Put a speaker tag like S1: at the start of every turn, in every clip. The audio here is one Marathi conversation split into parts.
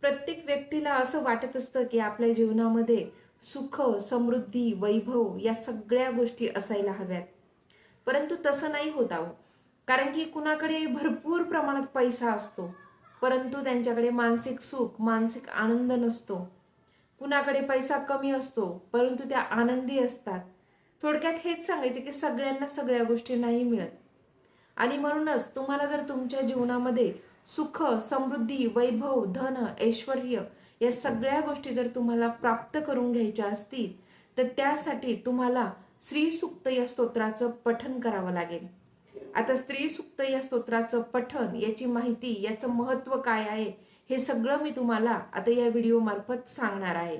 S1: प्रत्येक व्यक्तीला असं वाटत असतं की आपल्या जीवनामध्ये सुख समृद्धी वैभव या सगळ्या गोष्टी असायला हव्यात. परंतु तसं नाही होत आहो. कारण की कुणाकडे भरपूर प्रमाणात पैसा असतो. परंतु त्यांच्याकडे मानसिक सुख मानसिक आनंद नसतो. कुणाकडे पैसा कमी असतो परंतु त्या आनंदी असतात. थोडक्यात हेच सांगायचे की सगळ्यांना सगळ्या गोष्टी नाही मिळत. आणि म्हणूनच तुम्हाला जर तुमच्या जीवनामध्ये सुख समृद्धी वैभव धन ऐश्वर या सगळ्या गोष्टी जर तुम्हाला प्राप्त करून घ्यायच्या असतील तर त्यासाठी तुम्हाला श्री सुक्त या स्तोत्राचं पठन करावं लागेल. आता स्त्री सुक्त या स्तोत्राचं पठन याची माहिती याचं महत्त्व काय आहे हे सगळं मी तुम्हाला आता या व्हिडिओ मार्फत सांगणार आहे.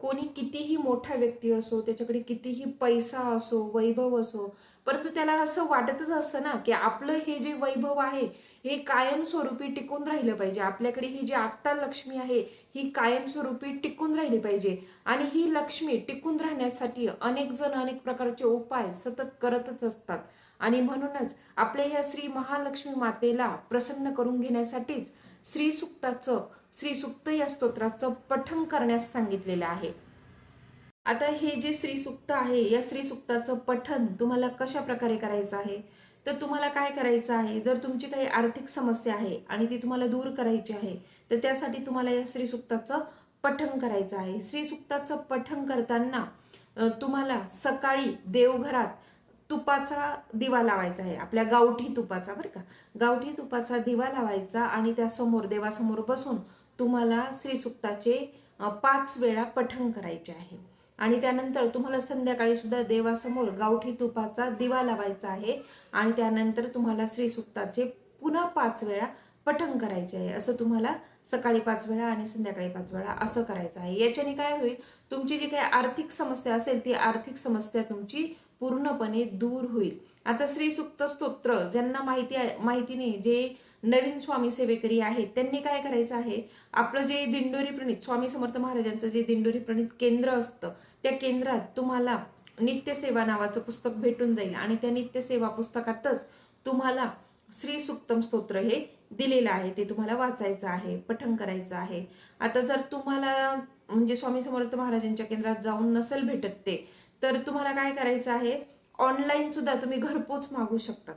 S1: कोणी कितीही मोठा व्यक्ती असो त्याच्याकडे कितीही पैसा असो वैभव असो परंतु त्याला असं वाटतच असतं ना की आपलं हे जे वैभव आहे हे कायमस्वरूपी टिकून राहिलं पाहिजे. आपल्याकडे ही जी आत्ता लक्ष्मी आहे ही कायमस्वरूपी टिकून राहिली पाहिजे. आणि ही लक्ष्मी टिकून राहण्यासाठी अनेक जण अनेक प्रकारचे उपाय सतत करतच असतात. आणि म्हणूनच आपल्या या श्री महालक्ष्मी मातेला प्रसन्न करून घेण्यासाठीच श्री सुक्ताचं श्री सुक्त या स्तोत्राचं पठण करण्यास सांगितलेलं आहे. आता हे जे श्री सुक्त आहे या श्री सुक्ताचं पठण तुम्हाला कशा प्रकारे करायचं आहे? तर तुम्हाला काय करायचं आहे? जर तुमची काही आर्थिक समस्या आहे आणि ती तुम्हाला दूर करायची आहे तर त्यासाठी तुम्हाला या श्री सुक्ताचं पठण करायचं आहे. श्री सुक्ताचं पठण करताना तुम्हाला सकाळी देवघरात तुपाचा दिवा लावायचा आहे. आपल्या गावठी तुपाचा बरं का? गावठी तुपाचा दिवा लावायचा आणि त्यासमोर देवासमोर बसून तुम्हाला श्रीसुक्ताचे पाच वेळा पठण करायचे आहे. आणि त्यानंतर तुम्हाला संध्याकाळी सुद्धा देवासमोर गावठी तुपाचा दिवा लावायचा आहे. आणि त्यानंतर तुम्हाला श्रीसुक्ताचे पुन्हा पाच वेळा पठण करायचे आहे. असं तुम्हाला सकाळी पाच वेळा आणि संध्याकाळी पाच वेळा असं करायचं आहे. याच्याने काय होईल? तुमची जी काही आर्थिक समस्या असेल ती आर्थिक समस्या तुमची पूर्णपणे दूर होईल. आता श्रीसुक्त स्तोत्र ज्यांना माहिती आहे माहिती नाही जे नवीन स्वामी सेवेकरी आहेत त्यांनी काय करायचं आहे? आपलं जे दिंडोरी प्रणित स्वामी समर्थ महाराजांचं जे दिंडोरी प्रणित केंद्र असतं त्या केंद्रात तुम्हाला नित्यसेवा नावाचं पुस्तक भेटून जाईल आणि त्या नित्यसेवा पुस्तकातच तुम्हाला श्री सुक्तम स्तोत्र हे दिलेलं आहे ते तुम्हाला वाचायचं आहे पठण करायचं आहे. आता जर तुम्हाला म्हणजे स्वामी समर्थ महाराजांच्या केंद्रात जाऊन नसेल भेटत ते तर तुम्हाला काय करायचं आहे? ऑनलाईन सुद्धा तुम्ही घरपोच मागू शकतात.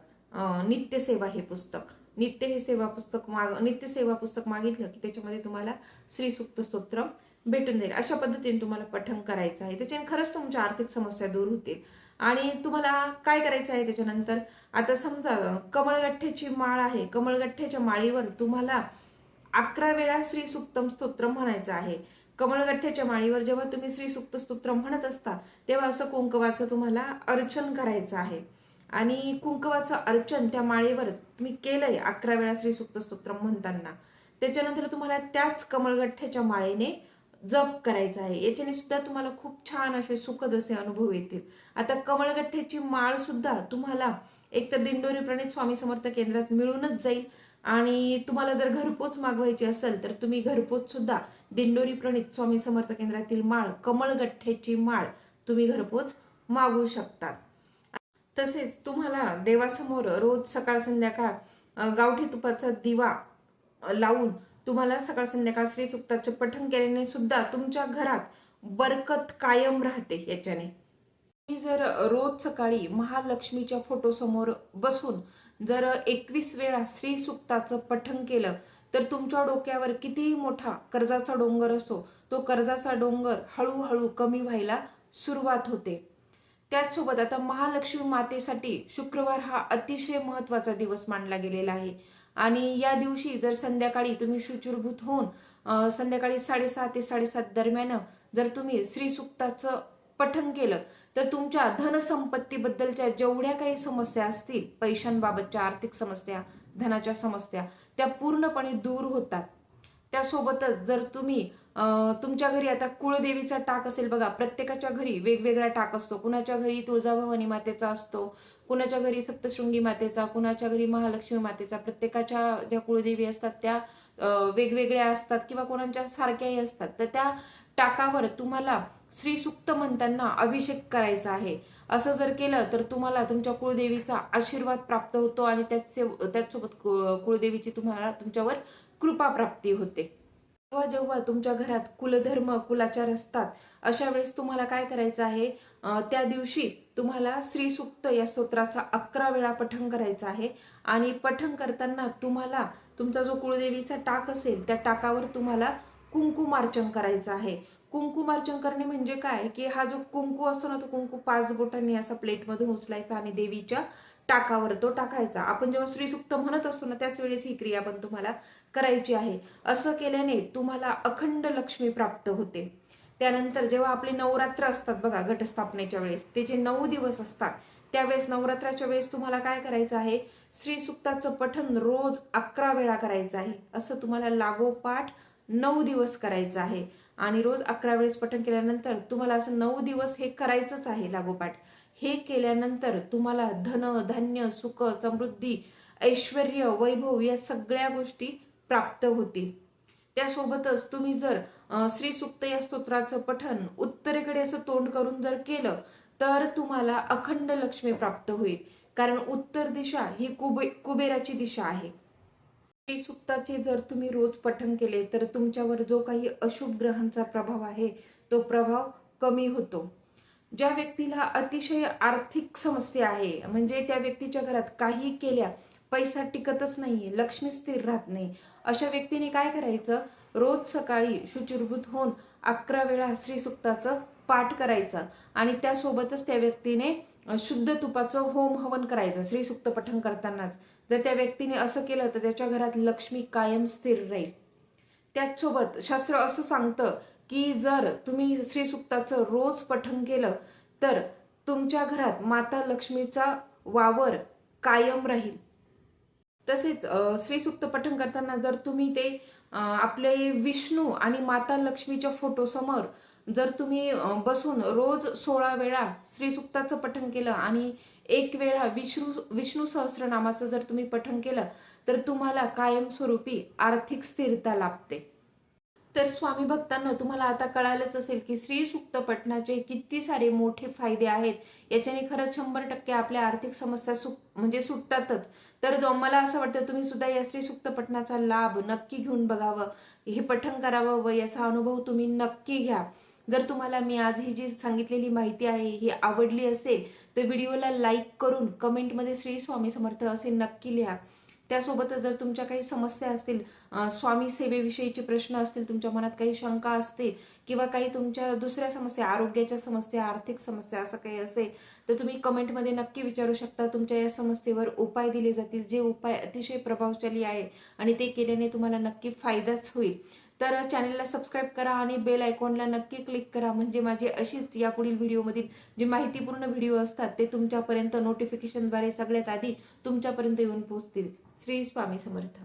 S1: नित्यसेवा हे पुस्तक. नित्य हे सेवा पुस्तक माग नित्यसेवा पुस्तक मागितलं की त्याच्यामध्ये तुम्हाला श्रीसुक्त स्तोत्र भेटून जाईल. अशा पद्धतीने तुम्हाला पठण करायचं आहे. त्याच्याने खरंच तुमच्या आर्थिक समस्या दूर होतील. आणि तुम्हाला काय करायचं आहे त्याच्यानंतर? आता समजा कमळगठ्ठ्याची माळ आहे. कमळगठ्ठ्याच्या माळीवर तुम्हाला अकरा वेळा श्रीसुक्तम स्तोत्र म्हणायचं आहे. कमळगठ्ठ्याच्या माळीवर जेव्हा तुम्ही श्री सुक्त स्तोत्र म्हणत असता तेव्हा असं कुंकवाचं तुम्हाला अर्चन करायचं आहे. आणि कुंकवाचं अर्चन त्या माळेवर तुम्ही केलंय अकरा वेळा श्री सुक्त स्तोत्र म्हणताना. त्याच्यानंतर तुम्हाला त्याच कमळगठ्ठ्याच्या माळेने जप करायचा आहे. याच्याने सुद्धा तुम्हाला खूप छान असे सुखद असे अनुभव येतील. आता कमळगठ्ठ्याची माळ सुद्धा तुम्हाला एकतर दिंडोरी प्रणित स्वामी समर्थ केंद्रात मिळूनच जाईल. आणि तुम्हाला जर घरपोच मागवायची असेल तर तुम्ही घरपोच सुद्धा दिंडोरी प्रणित स्वामी समर्थ केंद्रातील माळ कमळगठ्ठ्याची माळ तुम्ही घरपोच मागवू शकता. तसेच तुम्हाला देवासमोर रोज सकाळ संध्याकाळ गावठी तुपाचा दिवा लावून तुम्हाला सकाळ संध्याकाळ श्री सुक्ताचे पठण केल्याने सुद्धा तुमच्या घरात बरकत कायम राहते याच्याने. तुम्ही जर रोज सकाळी महालक्ष्मीच्या फोटोसमोर बसून जर एकवीस वेळा श्री सुक्ताचं पठण केलं तर तुमच्या डोक्यावर कितीही मोठा कर्जाचा डोंगर असो तो कर्जाचा डोंगर हळूहळू कमी व्हायला सुरुवात होते. त्याचसोबत आता महालक्ष्मी मातेसाठी शुक्रवार हा अतिशय महत्त्वाचा दिवस मानला गेलेला आहे. आणि या दिवशी जर संध्याकाळी तुम्ही शुचिरभूत होऊन संध्याकाळी साडेसहा ते साडेसात दरम्यान जर तुम्ही श्री पठन केलं तर तुमच्या धनसंपत्तीबद्दलच्या जेवढ्या काही समस्या असतील पैशांबाबतच्या आर्थिक समस्या धनाच्या समस्या त्या पूर्णपणे दूर होतात. त्यासोबतच जर तुम्ही तुमच्या घरी आता कुळदेवीचा टाक असेल बघा प्रत्येकाच्या घरी वेगवेगळा टाक असतो. कुणाच्या घरी तुळजाभवानी मातेचा असतो कुणाच्या घरी सप्तशृंगी मातेचा कुणाच्या घरी महालक्ष्मी मातेचा प्रत्येकाच्या ज्या कुळदेवी असतात त्या वेगवेगळ्या असतात किंवा कोणाच्या सारख्याही असतात. तर त्या टाकावर तुम्हाला श्री सुक्त म्हणताना अभिषेक करायचा आहे. असं जर केलं तर तुम्हाला तुमच्या कुळदेवीचा आशीर्वाद प्राप्त होतो आणि त्याचे त्याचसोबत कु- कुळदेवीची तुम्हाला तुमच्यावर कृपा प्राप्ती होते. जेव्हा जेव्हा तुमच्या घरात कुलधर्म कुलाचार असतात अशा वेळेस तुम्हाला काय करायचं आहे? त्या दिवशी तुम्हाला श्री सुक्त या स्तोत्राचा अकरा वेळा पठण करायचं आहे. आणि पठण करताना तुम्हाला तुमचा जो कुळदेवीचा टाक असेल त्या टाकावर तुम्हाला कुंकुमार्चन करायचं आहे. कुंकुमार्चन करणे म्हणजे काय? की हा जो कुंकू असतो ना तो कुंकू पाच बोटांनी असा प्लेटमधून उचलायचा आणि देवीच्या टाकावर तो टाकायचा. आपण जेव्हा श्रीसुक्त म्हणत असतो ना त्याच वेळेस ही क्रिया पण तुम्हाला करायची आहे. असं केल्याने तुम्हाला अखंड लक्ष्मी प्राप्त होते. त्यानंतर जेव्हा आपले नवरात्र असतात बघा घटस्थापनेच्या वेळेस ते जे नऊ दिवस असतात त्यावेळेस नवरात्राच्या वेळेस तुम्हाला काय करायचं आहे? श्रीसुक्ताचं पठन पठण रोज अकरा वेळा करायचं आहे. असं तुम्हाला लागोपाठ नऊ दिवस करायचं आहे. आणि रोज अकरा वेळेस पठण केल्यानंतर तुम्हाला असं नऊ दिवस हे करायचंच आहे लागोपाठ. हे केल्यानंतर तुम्हाला धन धान्य सुख समृद्धी ऐश्वर वैभव या सगळ्या गोष्टी प्राप्त होतील. त्यासोबतच तुम्ही जर श्री सुक्त या स्तोत्राचं पठण उत्तरेकडे असं तोंड करून जर केलं तर तुम्हाला अखंड लक्ष्मी प्राप्त होईल. कारण उत्तर दिशा ही कुबे कुबेराची दिशा आहे. सुक्ताचे जर तुम्ही रोज पठण केले तर तुमच्यावर जो काही अशुभ ग्रहांचा प्रभाव आहे तो प्रभाव कमी होतो. ज्या व्यक्तीला अतिशय आर्थिक समस्या आहे म्हणजे त्या व्यक्तीच्या घरात काही केल्या पैसा टिकतच नाहीये लक्ष्मी स्थिर राहत नाही अशा व्यक्तीने काय करायचं? रोज सकाळी शुचिरभूत होऊन अकरा वेळा श्री सुक्ताचं पाठ करायचं आणि त्यासोबतच त्या व्यक्तीने शुद्ध तुपाचं होम हवन करायचं श्री सुक्त पठण करतानाच. जर त्या व्यक्तीने असं केलं तर त्याच्या घरात लक्ष्मी कायम स्थिर राहील. त्याचसोबत शास्त्र असं सांगतं की जर तुम्ही श्री सुक्ताचं रोज पठण केलं तर तुमच्या घरात माता लक्ष्मीचा वावर कायम राहील. तसेच अ, श्रीसुक्त पठण करताना जर तुम्ही ते आपले विष्णू आणि माता लक्ष्मीच्या फोटोसमोर जर तुम्ही बसून रोज सोळा वेळा श्रीसुक्ताचं पठण केलं आणि एक वेळा विष्णू विष्णू सहस्रनामाचं जर तुम्ही पठण केलं तर तुम्हाला कायमस्वरूपी आर्थिक स्थिरता लाभते. तर स्वामी भक्तांना तुम्हाला आता कळालंच असेल की श्री सुक्त पठणाचे किती सारे मोठे फायदे आहेत. याच्याने खरंच शंभर टक्के आपल्या आर्थिक समस्या सुट म्हणजे सुटतातच. तर जो- मला असं वाटतं तुम्ही सुद्धा या श्री सुक्त पठणाचा लाभ नक्की घेऊन बघावं. हे पठण करावं व याचा अनुभव तुम्ही नक्की घ्या. जर तुम्हाला मी आज ही जी सांगितलेली माहिती आहे ही आवडली असेल तर व्हिडिओला लाईक करून कमेंटमध्ये श्री स्वामी समर्थ असे नक्की लिहा. त्यासोबतच जर तुमच्या काही समस्या असतील स्वामी सेवेविषयीचे प्रश्न असतील तुमच्या मनात काही शंका असतील किंवा काही तुमच्या दुसऱ्या समस्या आरोग्याच्या समस्या आर्थिक समस्या असं काही असेल तर तुम्ही कमेंटमध्ये नक्की विचारू शकता. तुमच्या या समस्येवर उपाय दिले जातील जे उपाय अतिशय प्रभावशाली आहे आणि ते केल्याने तुम्हाला नक्की फायदाच होईल. तर चॅनलला सबस्क्राईब करा आणि बेल आयकॉनला नक्की क्लिक करा. म्हणजे माझे अशीच यापुढील व्हिडिओमधील जे माहितीपूर्ण व्हिडिओ असतात ते तुमच्यापर्यंत नोटिफिकेशनद्वारे सगळ्यात आधी तुमच्यापर्यंत येऊन पोहोचतील. श्री स्वामी समर्थ.